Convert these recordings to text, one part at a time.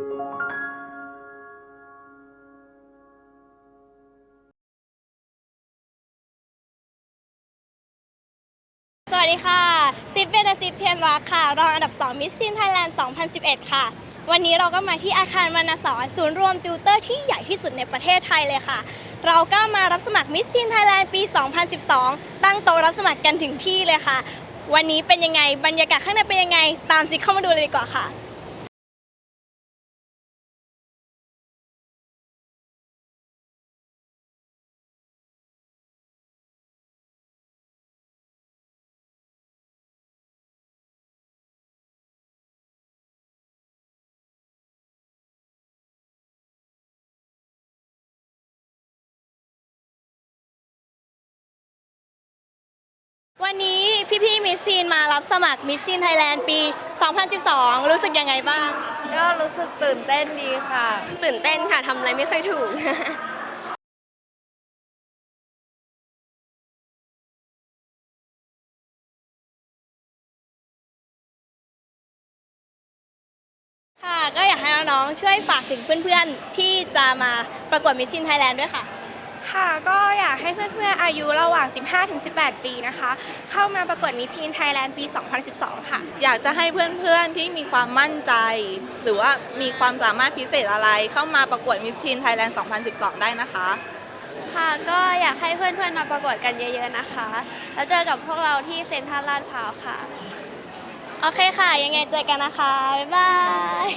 สวัสดีค่ะซิปเบนซิปเทียนรักค่ะ รองอันดับ 2 มิสซินไทยแลนด์ 2011 ค่ะ วันนี้เราก็มาที่อาคารวรรณสอนศูนย์รวมติวเตอร์ที่ใหญ่ที่สุดในประเทศไทยเลยค่ะ เราก็มารับสมัครมิสซินไทยแลนด์ปี 2012 ตั้งโต๊ะรับสมัครกันถึงที่เลยค่ะ วันนี้เป็นยังไง บรรยากาศข้างในเป็นยังไง ตามซิปเข้ามาดูเลยดีกว่าค่ะ วันนี้พี่ๆมิสซินมารับสมัครมิสซินไทยแลนด์ปี 2012 รู้สึกยังไงบ้าง ก็รู้สึกตื่นเต้นดีค่ะ ตื่นเต้นค่ะทำอะไรไม่ค่อยถูก ค่ะ ก็อยากให้น้องๆช่วยฝากถึงเพื่อนๆ ที่จะมาประกวดมิสซินไทยแลนด์ด้วยค่ะ ค่ะ ก็อยากให้เพื่อนๆ อายุระหว่าง 15-18 ปีนะคะ เข้ามาประกวดมิทีนไทยแลนด์ปี 2012 ค่ะ อยากจะให้เพื่อนๆ ที่มีความมั่นใจ หรือว่ามีความสามารถพิเศษอะไร เข้ามาประกวดมิสทีนไทยแลนด์ 2012 ได้นะคะ ค่ะ ก็อยากให้เพื่อนๆ มาประกวดกันเยอะๆ นะคะ แล้วเจอกับพวกเราที่เซ็นทรัลลาดพร้าวค่ะ โอเคค่ะ ยังไงเจอกันนะคะ บ๊ายบาย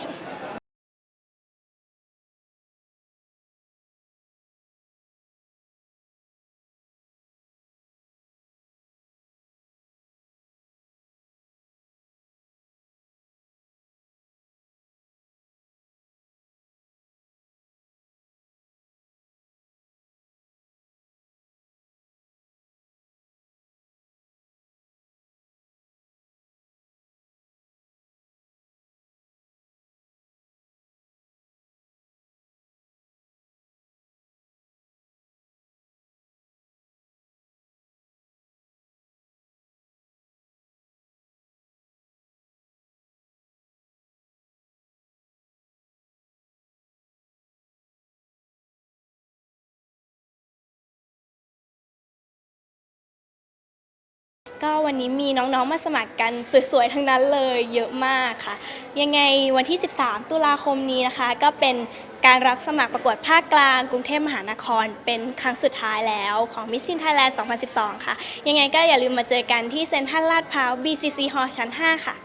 ก็วันนี้มีน้องๆมาสมัครกันสวยๆ ทั้งนั้นเลยเยอะมากค่ะ ยังไงวันที่ 13 ตุลาคมนี้นะคะ ก็เป็นการรับสมัครประกวดภาคกลางกรุงเทพมหานคร เป็นครั้งสุดท้ายแล้วของ Miss in Thailand 2012 ค่ะ ยังไงก็อย่าลืมมาเจอกันที่เซ็นทรัลลาดพร้าว BCC Hall ชั้น 5 ค่ะ